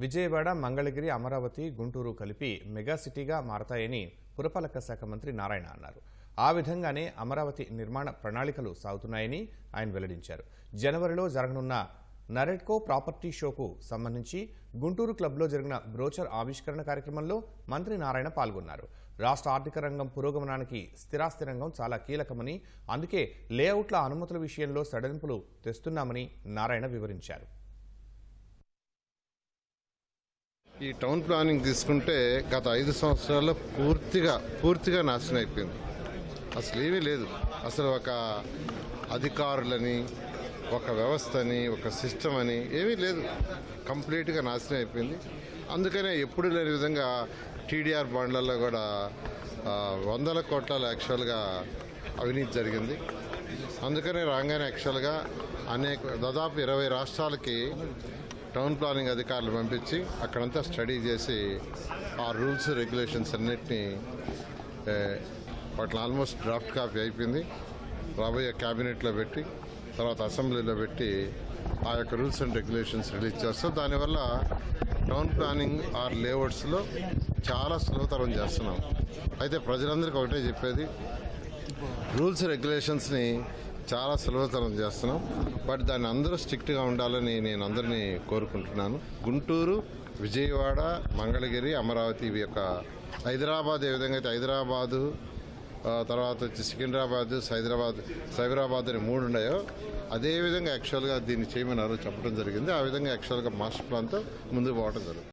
విజయవాడ మంగళగిరి అమరావతి గుంటూరు కలిపి మెగా సిటీగా మారతాయని పురపాలక శాఖ మంత్రి నారాయణ అన్నారు. ఆ విధంగానే అమరావతి నిర్మాణ ప్రణాళికలు సాగుతున్నాయని ఆయన వెల్లడించారు. జనవరిలో జరగనున్న నరెట్కో ప్రాపర్టీ షోకు సంబంధించి గుంటూరు క్లబ్లో జరిగిన బ్రోచర్ ఆవిష్కరణ కార్యక్రమంలో మంత్రి నారాయణ పాల్గొన్నారు. రాష్ట్ర ఆర్థిక రంగం పురోగమనానికి స్థిరాస్తి రంగం చాలా కీలకమని అందుకే లేఅవుట్ల అనుమతుల విషయంలో సడలింపులు తెస్తున్నామని నారాయణ వివరించారు. ఈ టౌన్ ప్లానింగ్ తీసుకుంటే గత ఐదు సంవత్సరాల్లో పూర్తిగా పూర్తిగా నాశనం అయిపోయింది. అసలు ఏమీ లేదు. అసలు ఒక అధికారులని ఒక వ్యవస్థని ఒక సిస్టమ్ అని ఏమీ లేదు. కంప్లీట్గా నాశనం అయిపోయింది. అందుకనే ఎప్పుడు లేని విధంగా టీడీఆర్ బాండ్లలో కూడా వందల కోట్ల యాక్చువల్గా అవినీతి జరిగింది. అందుకనే రాగానే యాక్చువల్గా అనేక దాదాపు ఇరవై రాష్ట్రాలకి టౌన్ ప్లానింగ్ అధికారులు పంపించి అక్కడంతా స్టడీ చేసి ఆ రూల్స్ రెగ్యులేషన్స్ అన్నిటినీ వాటిని ఆల్మోస్ట్ డ్రాఫ్ట్ కాపీ అయిపోయింది. రాబోయే క్యాబినెట్లో పెట్టి తర్వాత అసెంబ్లీలో పెట్టి ఆ యొక్క రూల్స్ అండ్ రెగ్యులేషన్స్ రిలీజ్ చేస్తాం దానివల్ల టౌన్ ప్లానింగ్ ఆర్ లేఅవుట్స్లో చాలా సులభతరం చేస్తున్నాం. అయితే ప్రజలందరికీ ఒకటే చెప్పేది రూల్స్ రెగ్యులేషన్స్ని చాలా సులభతరం చేస్తున్నాం. బట్ దాన్ని అందరూ స్ట్రిక్ట్గా ఉండాలని నేను అందరినీ కోరుకుంటున్నాను. గుంటూరు విజయవాడ మంగళగిరి అమరావతి ఇవి యొక్క హైదరాబాద్ ఏ విధంగా అయితే హైదరాబాదు తర్వాత వచ్చి సికింద్రాబాద్ సైదరాబాద్ సైబరాబాద్ అని మూడు ఉన్నాయో అదేవిధంగా యాక్చువల్గా దీన్ని చేయమన్నారు చెప్పడం జరిగింది. ఆ విధంగా యాక్చువల్గా మాస్టర్ ప్లాన్తో ముందుకు పోవడం జరుగుతుంది.